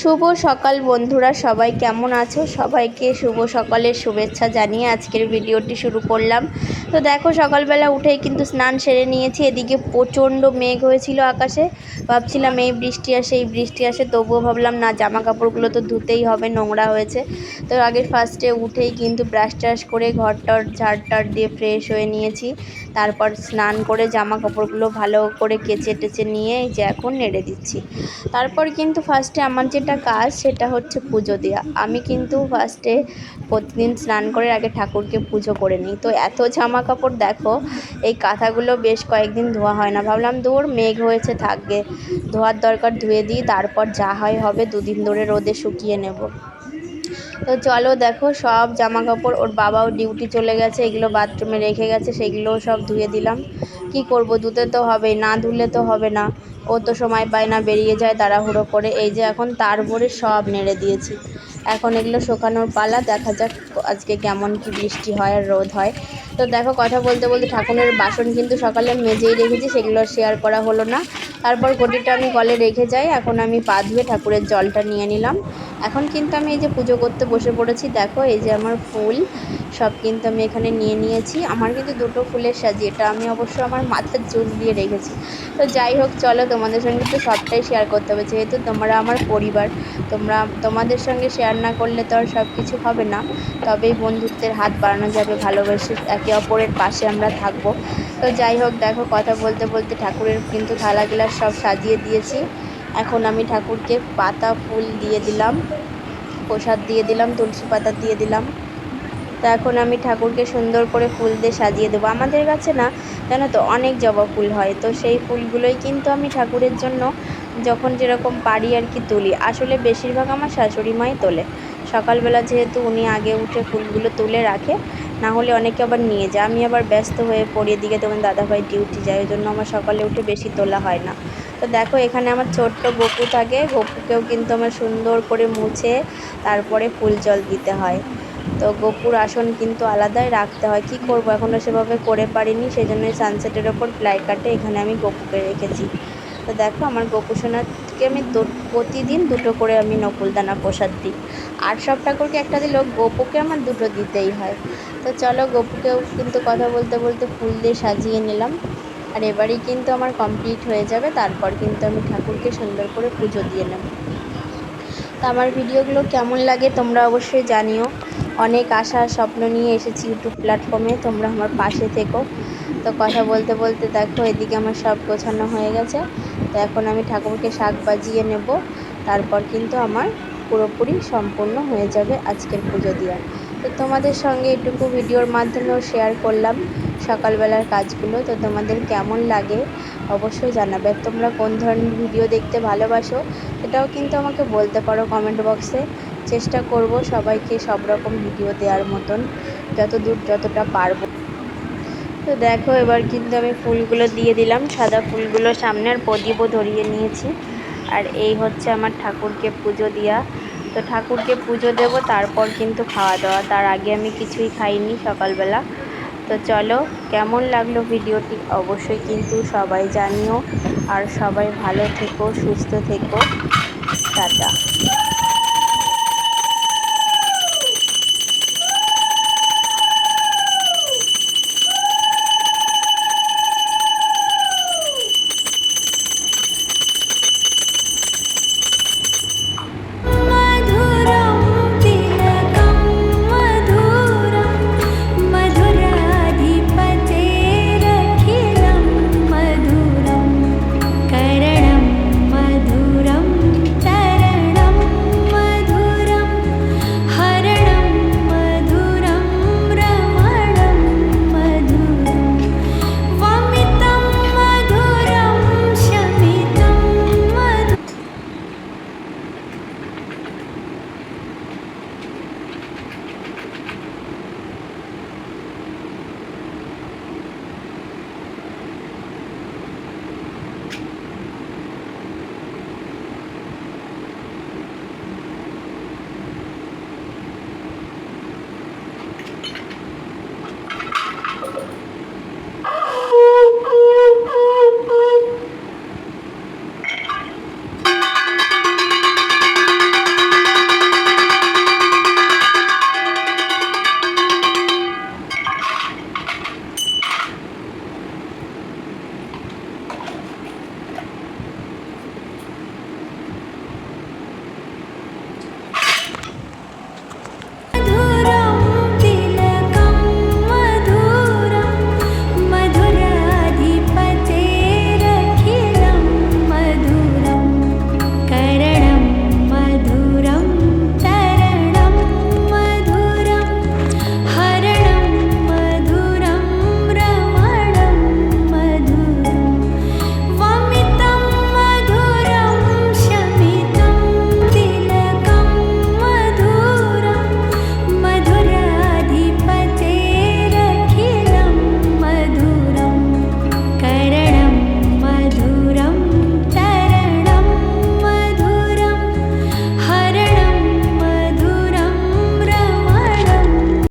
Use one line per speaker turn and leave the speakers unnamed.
শুভ সকাল বন্ধুরা, সবাই কেমন আছো? সবাইকে শুভ সকালের শুভেচ্ছা জানিয়ে আজকের ভিডিওটি শুরু করলাম। তো দেখো, সকালবেলা উঠেই কিন্তু স্নান সেরে নিয়েছি। এদিকে প্রচণ্ড মেঘ হয়েছিল আকাশে। ভাবছিলাম এই বৃষ্টি আসে, এই বৃষ্টি আসে। তবুও ভাবলাম, না জামা কাপড়গুলো তো ধুতেই হবে, নোংরা হয়েছে। তো আগে ফার্স্টে উঠেই কিন্তু ব্রাশ ট্রাশ করে ঘর টর ঝাড় টাড় দিয়ে ফ্রেশ হয়ে নিয়েছি। তারপর স্নান করে জামা কাপড়গুলো ভালো করে কেচে টেচে নিয়ে যে এখন নেড়ে দিচ্ছি। তারপর কিন্তু ফার্স্টে আমার যেটা কাজ সেটা হচ্ছে পুজো দেওয়া আমি কিন্তু ফার্স্টে প্রতিদিন স্নান করে আগে ঠাকুরকে পুজো করে নিই। তো এত জামা কাপড় দেখো, এই কাঁথাগুলো বেশ কয়েকদিন ধোয়া হয় না। ভাবলাম দূর, মেঘ হয়েছে, থাকবে। ধোয়ার দরকার ধুয়ে দিই, তারপর যা হয় হবে দুদিন ধরে রোদে শুকিয়ে নেব। তো চলো দেখো, সব জামা কাপড়, ওর বাবাও ডিউটি চলে গেছে, এগুলো বাথরুমে রেখে গেছে, সেগুলোও সব ধুয়ে দিলাম। কি করব, ধুতে তো হবেই, না ধুলে তো হবে না। ও তো সময় পায় না, বেরিয়ে যায় তাড়াহুড়ো করে। এই যে এখন তার ভরে সব নেড়ে দিয়েছি। এখন এগুলো শুকানোর পালা, দেখা যাক আজকে কেমন কি বৃষ্টি হয় আর রোদ হয়। তো দেখো, কথা বলতে বলতে ঠাকুরের বাসন কিন্তু সকালে মেজেই রেখেছি, সেগুলো শেয়ার করা হলো না। তারপর ঘটিটা আমি কলে রেখে যাই, এখন আমি পা ধুয়ে ঠাকুরের জলটা নিয়ে নিলাম। এখন কিন্তু আমি এই যে পুজো করতে বসে পড়েছি, দেখো এই যে আমার ফুল, সব কিন্তু আমি এখানে নিয়ে নিয়েছি। আমার কিন্তু দুটো ফুলের সাজি, এটা আমি অবশ্য আমার মাথার চুল দিয়ে রেখেছি। তো যাই হোক, চলো তোমাদের সঙ্গে তো সবটাই শেয়ার করতে হবে, যেহেতু তোমরা আমার পরিবার, তোমরা তোমাদের সঙ্গে শেয়ার না করলে তো আর সব কিছু হবে না। তবেই বন্ধুত্বের হাত বাড়ানো যাবে, ভালোবেসে একে অপরের পাশে আমরা থাকব। তো যাই হোক, দেখো কথা বলতে বলতে ঠাকুরের কিন্তু থালা গিলাস সব সাজিয়ে দিয়েছি। এখন আমি ঠাকুরকে পাতা, ফুল দিয়ে দিলাম, প্রসাদ দিয়ে দিলাম, তুলসী পাতা দিয়ে দিলাম। তো এখন আমি ঠাকুরকে সুন্দর করে ফুল দিয়ে সাজিয়ে দেবো। আমাদের কাছে না, জানো তো, অনেক জবা ফুল হয়। তো সেই ফুলগুলোই কিন্তু আমি ঠাকুরের জন্য যখন যেরকম পারি আর কি তুলি। আসলে বেশিরভাগ আমার শাশুড়ি মাই তোলে। সকালবেলা যেহেতু উনি আগে উঠে ফুলগুলো তুলে রাখে, না হলে অনেকে আবার নিয়ে যায়। আমি আবার ব্যস্ত হয়ে পড়ি, এদিকে তখন দাদাভাই ডিউটি যায়, ওই জন্য আমার সকালে উঠে বেশি তোলা হয় না। তো দেখো, এখানে আমার ছোট্ট গপু থাকে। গপুকেও কিন্তু আমার সুন্দর করে মুছে তারপরে ফুল জল দিতে হয়। তো গোপুর আসন কিন্তু আলাদাই রাখতে হয়। কি করব? এখনও সেভাবে করে পারিনি। সেই জন্য সানসেটের ওপর প্লাই কাটে। এখানে আমি গপুকে রেখেছি। তো দেখো, আমার গোপু সোনাকে আমি প্রতিদিন দুটো করে আমি নকুলদানা প্রসাদ দিই। আর সব ঠাকুরকে একটা দিলেও গোপুকে আমার দুটো দিতেই হয়। তো চলো, গোপুকেও কিন্তু কথা বলতে বলতে ফুল দিয়ে সাজিয়ে নিলাম। আর এবারেই কিন্তু আমার কমপ্লিট হয়ে যাবে, তারপর কিন্তু আমি ঠাকুরকে সুন্দর করে পুজো দিয়ে নেব। তো আমার ভিডিওগুলো কেমন লাগে তোমরা অবশ্যই জানিও। অনেক আশা, স্বপ্ন নিয়ে এসেছি ইউটিউব প্ল্যাটফর্মে তোমরা আমার পাশে থেকো। তো কথা বলতে বলতে দেখো, এদিকে আমার সব গোছানো হয়ে গেছে। তো এখন আমি ঠাকুরকে শাক বাজিয়ে নেব। তারপর কিন্তু আমার পুরোপুরি সম্পূর্ণ হয়ে যাবে আজকের পুজো দেওয়া তো তোমাদের সঙ্গে এটুকু ভিডিওর মাধ্যমেও শেয়ার করলাম সকালবেলার কাজগুলো। তো তোমাদের কেমন লাগে অবশ্যই জানাবে। তোমরা কোন ধরনের ভিডিও দেখতে ভালোবাসো এটাও কিন্তু আমাকে বলতে পারো কমেন্ট বক্সে চেষ্টা করব সবাইকে সব রকম ভিডিও দেওয়ার মতন যত দূর যতটা পারব। তো দেখো, এবার কিন্তু আমি ফুলগুলো দিয়ে দিলাম। সাদা ফুলগুলো সামনে আর প্রদীপও ধরিয়ে নিয়েছি। আর এই হচ্ছে আমার ঠাকুরকে পুজো দেওয়া তো ঠাকুরকে পুজো দেব, তারপর কিন্তু খাওয়া দাওয়া তার আগে আমি কিছুই খাইনি সকালবেলা। তো চলো, কেমন লাগল ভিডিওটি অবশ্যই কিন্তু সবাই জানিও। আর সবাই ভালো থেকো, সুস্থ থেকো। টাটা।